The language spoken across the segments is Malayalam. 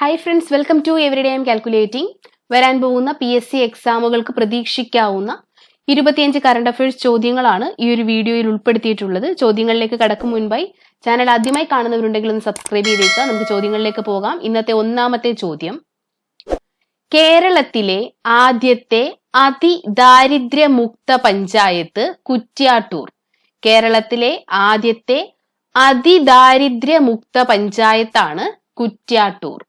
Hi friends welcome to every day M calculating വരാൻ പോകുന്ന പി എസ് സി എക്സാമുകൾക്ക് പ്രതീക്ഷിക്കാവുന്ന ഇരുപത്തിയഞ്ച് കറണ്ട് അഫയേഴ്സ് ചോദ്യങ്ങളാണ് ഈ ഒരു വീഡിയോയിൽ ഉൾപ്പെടുത്തിയിട്ടുള്ളത്. ചോദ്യങ്ങളിലേക്ക് കടക്കും മുൻപായി ചാനൽ ആദ്യമായി കാണുന്നവരുണ്ടെങ്കിൽ ഒന്ന് സബ്സ്ക്രൈബ് ചെയ്തേക്കുക. നമുക്ക് ചോദ്യങ്ങളിലേക്ക് പോകാം. ഇന്നത്തെ ഒന്നാമത്തെ ചോദ്യം. കേരളത്തിലെ ആദ്യത്തെ അതിദാരിദ്ര്യമുക്ത പഞ്ചായത്ത് കുറ്റ്യാട്ടൂർ. കേരളത്തിലെ ആദ്യത്തെ അതിദാരിദ്ര്യമുക്ത പഞ്ചായത്താണ് കുറ്റ്യാട്ടൂർ.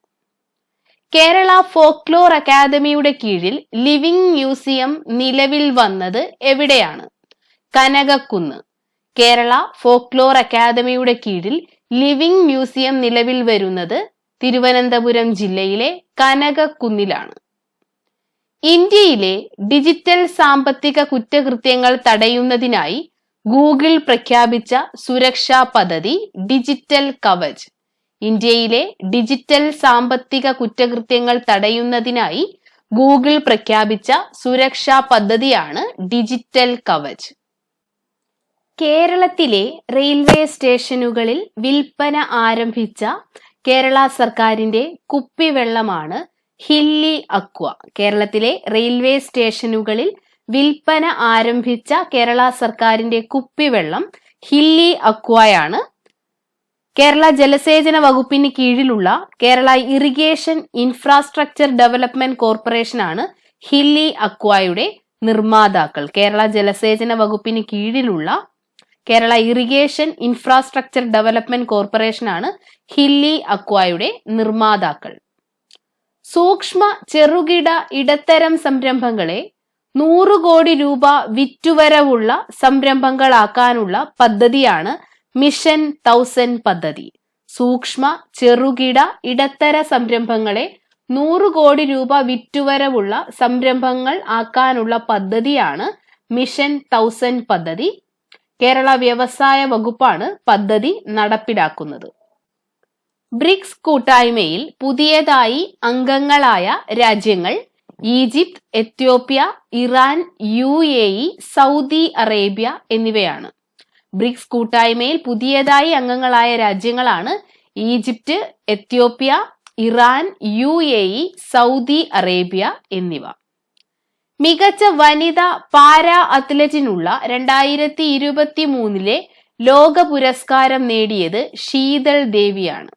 കേരള ഫോക്ലോർ അക്കാദമിയുടെ കീഴിൽ ലിവിംഗ് മ്യൂസിയം നിലവിൽ വന്നത് എവിടെയാണ്? കനകക്കുന്ന്. കേരള ഫോക്ലോർ അക്കാദമിയുടെ കീഴിൽ ലിവിംഗ് മ്യൂസിയം നിലവിൽ വരുന്നത് തിരുവനന്തപുരം ജില്ലയിലെ കനകക്കുന്നിലാണ്. ഇന്ത്യയിലെ ഡിജിറ്റൽ സാമ്പത്തിക കുറ്റകൃത്യങ്ങൾ തടയുന്നതിനായി ഗൂഗിൾ പ്രഖ്യാപിച്ച സുരക്ഷാ പദ്ധതി ഡിജിറ്റൽ കവച്. ഇന്ത്യയിലെ ഡിജിറ്റൽ സാമ്പത്തിക കുറ്റകൃത്യങ്ങൾ തടയുന്നതിനായി ഗൂഗിൾ പ്രഖ്യാപിച്ച സുരക്ഷാ പദ്ധതിയാണ് ഡിജിറ്റൽ കവച്. കേരളത്തിലെ റെയിൽവേ സ്റ്റേഷനുകളിൽ വിൽപ്പന ആരംഭിച്ച കേരള സർക്കാരിന്റെ കുപ്പിവെള്ളമാണ് ഹില്ലി അക്വ. കേരളത്തിലെ റെയിൽവേ സ്റ്റേഷനുകളിൽ വിൽപ്പന ആരംഭിച്ച കേരള സർക്കാരിന്റെ കുപ്പിവെള്ളം ഹില്ലി അക്വയാണ് കേരള ജലസേചന വകുപ്പിന് കീഴിലുള്ള കേരള ഇറിഗേഷൻ ഇൻഫ്രാസ്ട്രക്ചർ ഡെവലപ്മെന്റ് കോർപ്പറേഷനാണ് ഹില്ലി അക്വായുടെ നിർമ്മാതാക്കൾ. കേരള ജലസേചന വകുപ്പിന് കീഴിലുള്ള കേരള ഇറിഗേഷൻ ഇൻഫ്രാസ്ട്രക്ചർ ഡെവലപ്മെന്റ് കോർപ്പറേഷനാണ് ഹില്ലി അക്വായുടെ നിർമ്മാതാക്കൾ. സൂക്ഷ്മ ചെറുകിട ഇടത്തരം സംരംഭങ്ങളെ നൂറ് കോടി രൂപ വിറ്റുവരവുള്ള സംരംഭങ്ങളാക്കാനുള്ള പദ്ധതിയാണ് മിഷൻ തൗസൻഡ് പദ്ധതി. സൂക്ഷ്മ ചെറുകിട ഇടത്തര സംരംഭങ്ങളെ നൂറ് കോടി രൂപ വിറ്റുവരവുള്ള സംരംഭങ്ങൾ ആക്കാനുള്ള പദ്ധതിയാണ് മിഷൻ തൗസൻഡ് പദ്ധതി. കേരള വ്യവസായ വകുപ്പാണ് പദ്ധതി നടപ്പിലാക്കുന്നത്. ബ്രിക്സ് കൂട്ടായ്മയിൽ പുതിയതായി അംഗങ്ങളായ രാജ്യങ്ങൾ Egypt Ethiopia Iran U Saudi Arabia എന്നിവയാണ്. ബ്രിക്സ് കൂട്ടായ്മയിൽ പുതിയതായി അംഗങ്ങളായ രാജ്യങ്ങളാണ് Egypt Ethiopia Iran U A E Saudi Arabia എന്നിവ. മികച്ച വനിതാ പാരാ അത്ലറ്റിനുള്ള രണ്ടായിരത്തി ഇരുപത്തി മൂന്നിലെ ലോക പുരസ്കാരം നേടിയത് ശീതൾ ദേവിയാണ്.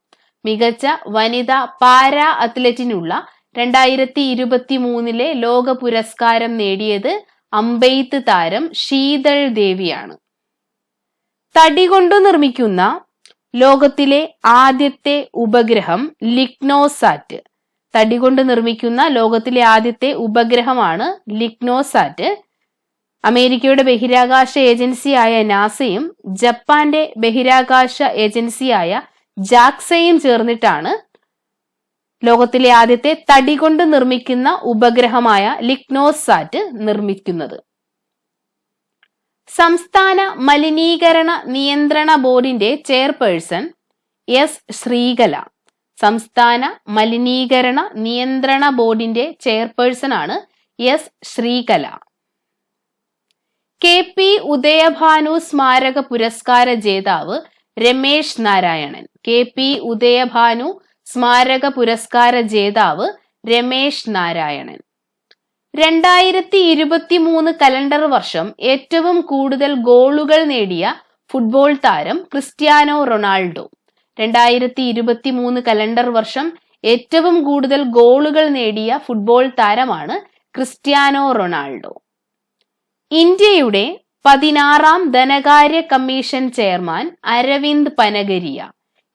മികച്ച വനിതാ പാരാ അത്ലറ്റിനുള്ള രണ്ടായിരത്തി ഇരുപത്തി മൂന്നിലെ ലോക പുരസ്കാരം നേടിയത് അമ്പെയ്ത്ത് താരം ശീതൾ ദേവിയാണ്. തടി കൊണ്ടു നിർമ്മിക്കുന്ന ലോകത്തിലെ ആദ്യത്തെ ഉപഗ്രഹം ലിഗ്നോസാറ്റ്. തടി കൊണ്ട് നിർമ്മിക്കുന്ന ലോകത്തിലെ ആദ്യത്തെ ഉപഗ്രഹമാണ് ലിഗ്നോസാറ്റ്. അമേരിക്കയുടെ ബഹിരാകാശ ഏജൻസിയായ നാസയും ജപ്പാന്റെ ബഹിരാകാശ ഏജൻസിയായ ജാക്സയും ചേർന്നിട്ടാണ് ലോകത്തിലെ ആദ്യത്തെ തടി കൊണ്ട് നിർമ്മിക്കുന്ന ഉപഗ്രഹമായ ലിഗ്നോസാറ്റ് നിർമ്മിക്കുന്നത്. സംസ്ഥാന മലിനീകരണ നിയന്ത്രണ ബോർഡിന്റെ ചെയർപേഴ്സൺ എസ് ശ്രീകല. സംസ്ഥാന മലിനീകരണ നിയന്ത്രണ ബോർഡിന്റെ ചെയർപേഴ്സൺ ആണ് S Sreekala. K P Udayabhanu സ്മാരക പുരസ്കാര ജേതാവ് രമേശ് നാരായണൻ. കെ പി ഉദയഭാനു സ്മാരക പുരസ്കാര ജേതാവ് രമേശ് നാരായണൻ. രണ്ടായിരത്തി ഇരുപത്തി മൂന്ന് കലണ്ടർ വർഷം ഏറ്റവും കൂടുതൽ ഗോളുകൾ നേടിയ ഫുട്ബോൾ താരം ക്രിസ്ത്യാനോ റൊണാൾഡോ. രണ്ടായിരത്തി ഇരുപത്തി മൂന്ന് കലണ്ടർ വർഷം ഏറ്റവും കൂടുതൽ ഗോളുകൾ നേടിയ ഫുട്ബോൾ താരമാണ് ക്രിസ്ത്യാനോ റൊണാൾഡോ. ഇന്ത്യയുടെ പതിനാറാം ധനകാര്യ കമ്മീഷൻ ചെയർമാൻ അരവിന്ദ് പനഗരിയ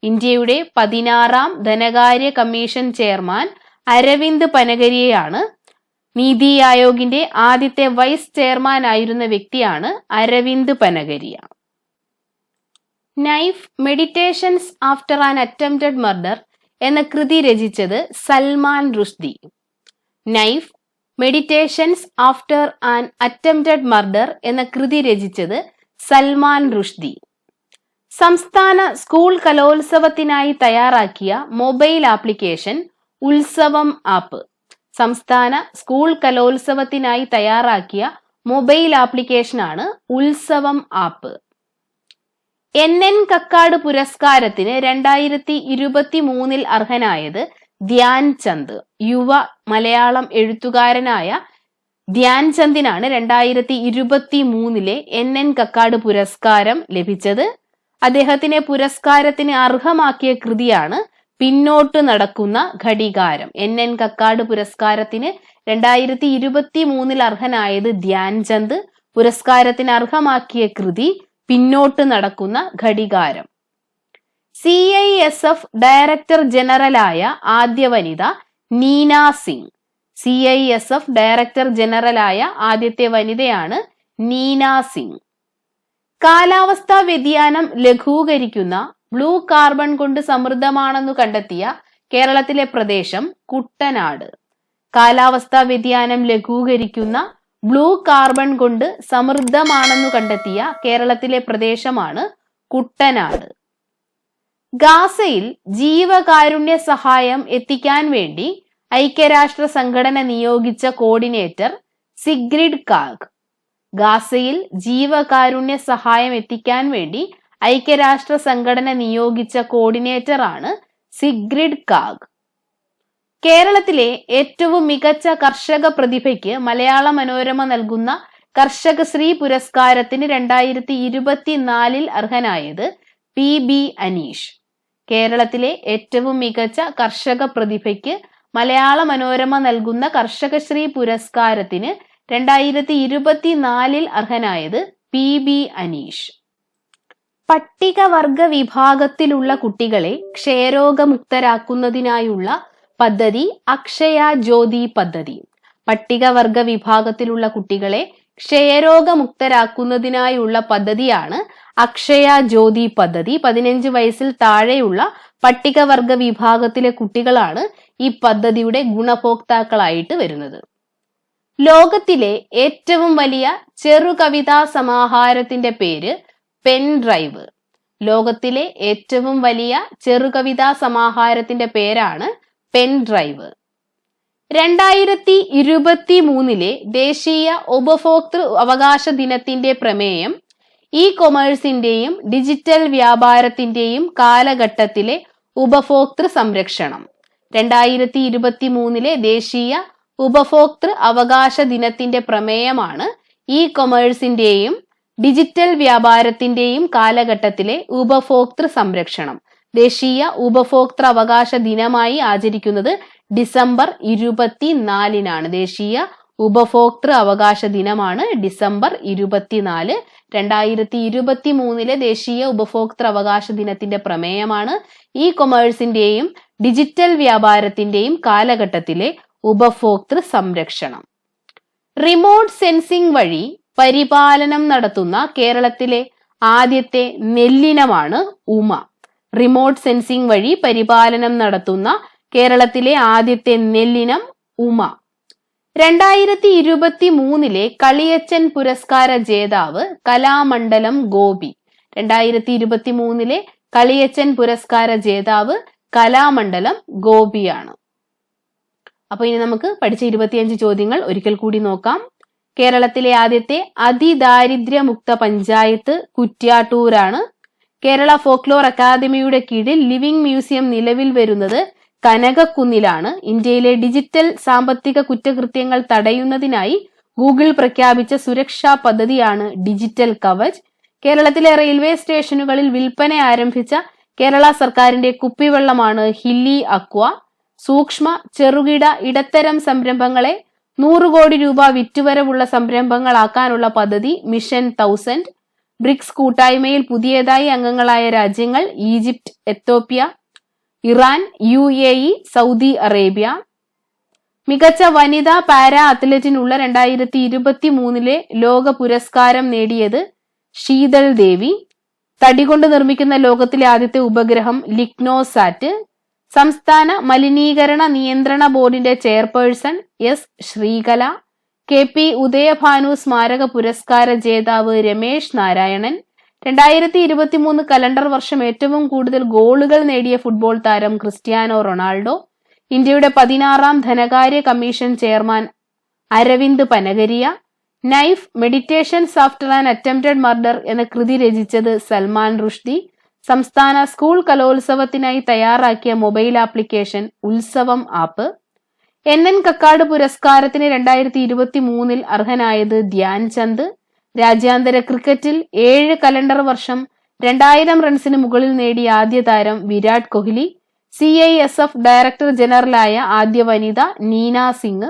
ഇന്ത്യയുടെ പതിനാറാം ധനകാര്യ കമ്മീഷൻ ചെയർമാൻ അരവിന്ദ് പനഗരിയയാണ് നീതി ആയോഗിന്റെ ആദ്യത്തെ വൈസ് ചെയർമാൻ ആയിരുന്ന വ്യക്തിയാണ് Arvind Panagariya. Knife meditations after an attempted murder എന്ന കൃതി രചിച്ചത് Salman Rushdie. Knife meditations after an attempted murder എന്ന കൃതി രചിച്ചത് സൽമാൻ റുഷ്ദി. സംസ്ഥാന സ്കൂൾ കലോത്സവത്തിനായി തയ്യാറാക്കിയ മൊബൈൽ ആപ്ലിക്കേഷൻ ഉത്സവം ആപ്പ്. സംസ്ഥാന സ്കൂൾ കലോത്സവത്തിനായി തയ്യാറാക്കിയ മൊബൈൽ ആപ്ലിക്കേഷനാണ് ഉത്സവം ആപ്പ്. എൻ എൻ കക്കാട് പുരസ്കാരത്തിന് രണ്ടായിരത്തി ഇരുപത്തി മൂന്നിൽ അർഹനായത് ധ്യാൻ ചന്ദ്. യുവ മലയാളം എഴുത്തുകാരനായ ധ്യാൻ ചന്ദിനാണ് രണ്ടായിരത്തി ഇരുപത്തി മൂന്നിലെ എൻ എൻ കക്കാട് പുരസ്കാരം ലഭിച്ചത്. അദ്ദേഹത്തിനെ പുരസ്കാരത്തിന് അർഹമാക്കിയ കൃതിയാണ് പിന്നോട്ട് നടക്കുന്ന ഘടികാരം. എൻ. എൻ. കക്കാട് പുരസ്കാരത്തിന് രണ്ടായിരത്തി ഇരുപത്തി മൂന്നിൽ അർഹനായത് ധ്യാൻചന്ദ് പുരസ്കാരത്തിന് അർഹമാക്കിയ കൃതി പിന്നോട്ട് നടക്കുന്ന ഘടികാരം. C I S F director ജനറലായ ആദ്യ വനിത Neena Singh. C I S F director ജനറലായ ആദ്യത്തെ വനിതയാണ് നീന സിംഗ്. കാലാവസ്ഥാ വ്യതിയാനം ലഘൂകരിക്കുന്ന ബ്ലൂ കാർബൺ കൊണ്ട് സമൃദ്ധമാണെന്നു കണ്ടെത്തിയ കേരളത്തിലെ പ്രദേശം കുട്ടനാട്. കാലാവസ്ഥാ വ്യതിയാനം ലഘൂകരിക്കുന്ന ബ്ലൂ കാർബൺ കൊണ്ട് സമൃദ്ധമാണെന്നു കണ്ടെത്തിയ കേരളത്തിലെ പ്രദേശമാണ് കുട്ടനാട്. ഗാസയിൽ ജീവകാരുണ്യ സഹായം എത്തിക്കാൻ വേണ്ടി ഐക്യരാഷ്ട്ര സംഘടന നിയോഗിച്ച കോർഡിനേറ്റർ സിഗ്രിഡ് കാഗ്. ഗാസയിൽ ജീവകാരുണ്യ സഹായം എത്തിക്കാൻ വേണ്ടി ഐക്യരാഷ്ട്ര സംഘടന നിയോഗിച്ച കോർഡിനേറ്റർ ആണ് സിഗ്രിഡ് കാഗ്. കേരളത്തിലെ ഏറ്റവും മികച്ച കർഷക പ്രതിഭയ്ക്ക് മലയാള മനോരമ നൽകുന്ന കർഷക ശ്രീ പുരസ്കാരത്തിന് രണ്ടായിരത്തി ഇരുപത്തിനാലിൽ അർഹനായത് പി ബി അനീഷ്. കേരളത്തിലെ ഏറ്റവും മികച്ച കർഷക പ്രതിഭയ്ക്ക് മലയാള മനോരമ നൽകുന്ന കർഷകശ്രീ പുരസ്കാരത്തിന് രണ്ടായിരത്തി ഇരുപത്തിനാലിൽ അർഹനായത് പി ബി അനീഷ്. പട്ടികവർഗ വിഭാഗത്തിലുള്ള കുട്ടികളെ ക്ഷയരോഗമുക്തരാക്കുന്നതിനായുള്ള പദ്ധതി അക്ഷയ ജ്യോതി പദ്ധതി. പട്ടികവർഗ വിഭാഗത്തിലുള്ള കുട്ടികളെ ക്ഷയരോഗമുക്തരാക്കുന്നതിനായുള്ള പദ്ധതിയാണ് അക്ഷയ ജ്യോതി പദ്ധതി. പതിനഞ്ച് വയസ്സിൽ താഴെയുള്ള പട്ടികവർഗ വിഭാഗത്തിലെ കുട്ടികളാണ് ഈ പദ്ധതിയുടെ ഗുണഭോക്താക്കളായിട്ട് വരുന്നത്. ലോകത്തിലെ ഏറ്റവും വലിയ ചെറുകവിതാ സമാഹാരത്തിന്റെ പേര് പെൻ ഡ്രൈവ് ലോകത്തിലെ ഏറ്റവും വലിയ ചെറുകവിതാ സമാഹാരത്തിന്റെ പേരാണ് പെൻ ഡ്രൈവ് രണ്ടായിരത്തി ഇരുപത്തി മൂന്നിലെ ദേശീയ ഉപഭോക്തൃ അവകാശ ദിനത്തിന്റെ പ്രമേയം ഇ കൊമേഴ്സിന്റെയും ഡിജിറ്റൽ വ്യാപാരത്തിന്റെയും കാലഘട്ടത്തിലെ ഉപഭോക്തൃ സംരക്ഷണം. രണ്ടായിരത്തി ഇരുപത്തി മൂന്നിലെ ദേശീയ ഉപഭോക്തൃ അവകാശ ദിനത്തിന്റെ പ്രമേയമാണ് ഇ കൊമേഴ്സിന്റെയും ഡിജിറ്റൽ വ്യാപാരത്തിന്റെയും കാലഘട്ടത്തിലെ ഉപഭോക്തൃ സംരക്ഷണം. ദേശീയ ഉപഭോക്തൃ അവകാശ ദിനമായി ആചരിക്കുന്നത് ഡിസംബർ ഇരുപത്തിനാലിനാണ്. ദേശീയ ഉപഭോക്തൃ അവകാശ ദിനമാണ് ഡിസംബർ ഇരുപത്തിനാല്. രണ്ടായിരത്തി ഇരുപത്തി മൂന്നിലെ ദേശീയ ഉപഭോക്തൃ അവകാശ ദിനത്തിന്റെ പ്രമേയമാണ് ഇ കൊമേഴ്സിന്റെയും ഡിജിറ്റൽ വ്യാപാരത്തിന്റെയും കാലഘട്ടത്തിലെ ഉപഭോക്തൃ സംരക്ഷണം. റിമോട്ട് സെൻസിംഗ് വഴി പരിപാലനം നടത്തുന്ന കേരളത്തിലെ ആദ്യത്തെ നെല്ലിനമാണ് ഉമ. റിമോട്ട് സെൻസിംഗ് വഴി പരിപാലനം നടത്തുന്ന കേരളത്തിലെ ആദ്യത്തെ നെല്ലിനം ഉമ. രണ്ടായിരത്തി ഇരുപത്തി മൂന്നിലെ കളിയച്ചൻ പുരസ്കാര ജേതാവ് കലാമണ്ഡലം ഗോപി. രണ്ടായിരത്തി ഇരുപത്തി മൂന്നിലെ കളിയച്ചൻ പുരസ്കാര ജേതാവ് കലാമണ്ഡലം ഗോപിയാണ്. അപ്പൊ ഇനി നമുക്ക് പഠിച്ച ഇരുപത്തിയഞ്ച് ചോദ്യങ്ങൾ ഒരിക്കൽ കൂടി നോക്കാം. കേരളത്തിലെ ആദ്യത്തെ അതിദാരിദ്ര്യമുക്ത പഞ്ചായത്ത് കുറ്റ്യാട്ടൂരാണ്. കേരള ഫോക്ലോർ അക്കാദമിയുടെ കീഴിൽ ലിവിംഗ് മ്യൂസിയം നിലവിൽ വരുന്നത് കനകക്കുന്നിലാണ്. ഇന്ത്യയിലെ ഡിജിറ്റൽ സാമ്പത്തിക കുറ്റകൃത്യങ്ങൾ തടയുന്നതിനായി ഗൂഗിൾ പ്രഖ്യാപിച്ച സുരക്ഷാ പദ്ധതിയാണ് ഡിജിറ്റൽ കവച്. കേരളത്തിലെ റെയിൽവേ സ്റ്റേഷനുകളിൽ വിൽപ്പന ആരംഭിച്ച കേരള സർക്കാരിന്റെ കുപ്പിവെള്ളമാണ് ഹില്ലി അക്വ. സൂക്ഷ്മ ചെറുകിട ഇടത്തരം സംരംഭങ്ങളെ നൂറ് കോടി രൂപ വിറ്റുവരവുള്ള സംരംഭങ്ങളാക്കാനുള്ള പദ്ധതി മിഷൻ തൗസൻഡ്. ബ്രിക്സ് കൂട്ടായ്മയിൽ പുതിയതായി അംഗങ്ങളായ രാജ്യങ്ങൾ Egypt Ethiopia Iran U A E Saudi Arabia. മികച്ച വനിതാ പാരാ അത്ലറ്റിനുള്ള രണ്ടായിരത്തി ഇരുപത്തി മൂന്നിലെ ലോക പുരസ്കാരം നേടിയത് ശീതൾ ദേവി. തടികൊണ്ട് നിർമ്മിക്കുന്ന ലോകത്തിലെ ആദ്യത്തെ ഉപഗ്രഹം ലിഗ്നോസാറ്റ്. സംസ്ഥാന മലിനീകരണ നിയന്ത്രണ ബോർഡിന്റെ chairperson S Sreekala K P Udayabhanu സ്മാരക പുരസ്കാര ജേതാവ് രമേശ് നാരായണൻ. രണ്ടായിരത്തി ഇരുപത്തി മൂന്ന് കലണ്ടർ വർഷം ഏറ്റവും കൂടുതൽ ഗോളുകൾ നേടിയ ഫുട്ബോൾ താരം ക്രിസ്ത്യാനോ റൊണാൾഡോ. ഇന്ത്യയുടെ പതിനാറാം ധനകാര്യ commission chairman Arvind Panagariya. Knife meditations after an attempted murder എന്ന കൃതി രചിച്ചത് സൽമാൻ റുഷ്ദി. സംസ്ഥാന സ്കൂൾ കലോത്സവത്തിനായി തയ്യാറാക്കിയ mobile application Utsavam app. N N Kakkad പുരസ്കാരത്തിന് രണ്ടായിരത്തി ഇരുപത്തി മൂന്നിൽ അർഹനായത് ധ്യാൻ ചന്ദ്. രാജ്യാന്തര ക്രിക്കറ്റിൽ ഏഴ് കലണ്ടർ വർഷം രണ്ടായിരം റൺസിന് മുകളിൽ നേടിയ ആദ്യ താരം Virat Kohli. C I S F director ജനറലായ ആദ്യ വനിത നീന സിംഗ്.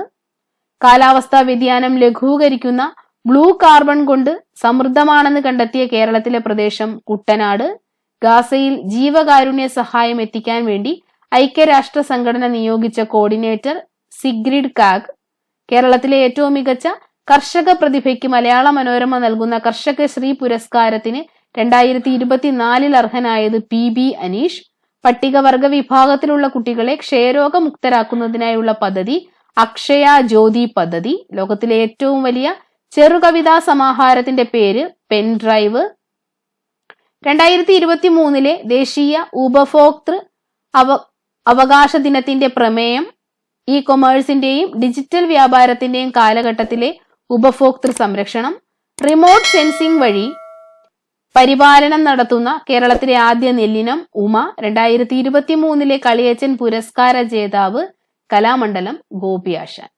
കാലാവസ്ഥാ വ്യതിയാനം ലഘൂകരിക്കുന്ന ബ്ലൂ കാർബൺ കൊണ്ട് സമൃദ്ധമാണെന്ന് കണ്ടെത്തിയ കേരളത്തിലെ പ്രദേശം കുട്ടനാട്. ഗാസയിൽ ജീവകാരുണ്യ സഹായം എത്തിക്കാൻ വേണ്ടി ഐക്യരാഷ്ട്ര സംഘടന നിയോഗിച്ച കോർഡിനേറ്റർ സിഗ്രിഡ് കാഗ് കേരളത്തിലെ ഏറ്റവും മികച്ച കർഷക പ്രതിഭയ്ക്ക് മലയാള മനോരമ നൽകുന്ന കർഷക ശ്രീ പുരസ്കാരത്തിന് രണ്ടായിരത്തി ഇരുപത്തിനാലിൽ അർഹനായത് പി ബി അനീഷ്. പട്ടികവർഗ വിഭാഗത്തിലുള്ള കുട്ടികളെ ക്ഷയരോഗമുക്തരാക്കുന്നതിനായുള്ള പദ്ധതി അക്ഷയ ജ്യോതി പദ്ധതി. ലോകത്തിലെ ഏറ്റവും വലിയ ചെറുകവിതാ സമാഹാരത്തിന്റെ പേര് പെൻ ഡ്രൈവ് രണ്ടായിരത്തി ഇരുപത്തി മൂന്നിലെ ദേശീയ ഉപഭോക്തൃ അവ അവകാശ ദിനത്തിന്റെ പ്രമേയം ഇ കൊമേഴ്സിന്റെയും ഡിജിറ്റൽ വ്യാപാരത്തിന്റെയും കാലഘട്ടത്തിലെ ഉപഭോക്തൃ സംരക്ഷണം റിമോട്ട് സെൻസിംഗ് വഴി പരിപാലനം നടത്തുന്ന കേരളത്തിലെ ആദ്യ നെല്ലിനം ഉമ രണ്ടായിരത്തി ഇരുപത്തി മൂന്നിലെ കളിയച്ചൻ പുരസ്കാര ജേതാവ് കലാമണ്ഡലം ഗോപിയാശാൻ.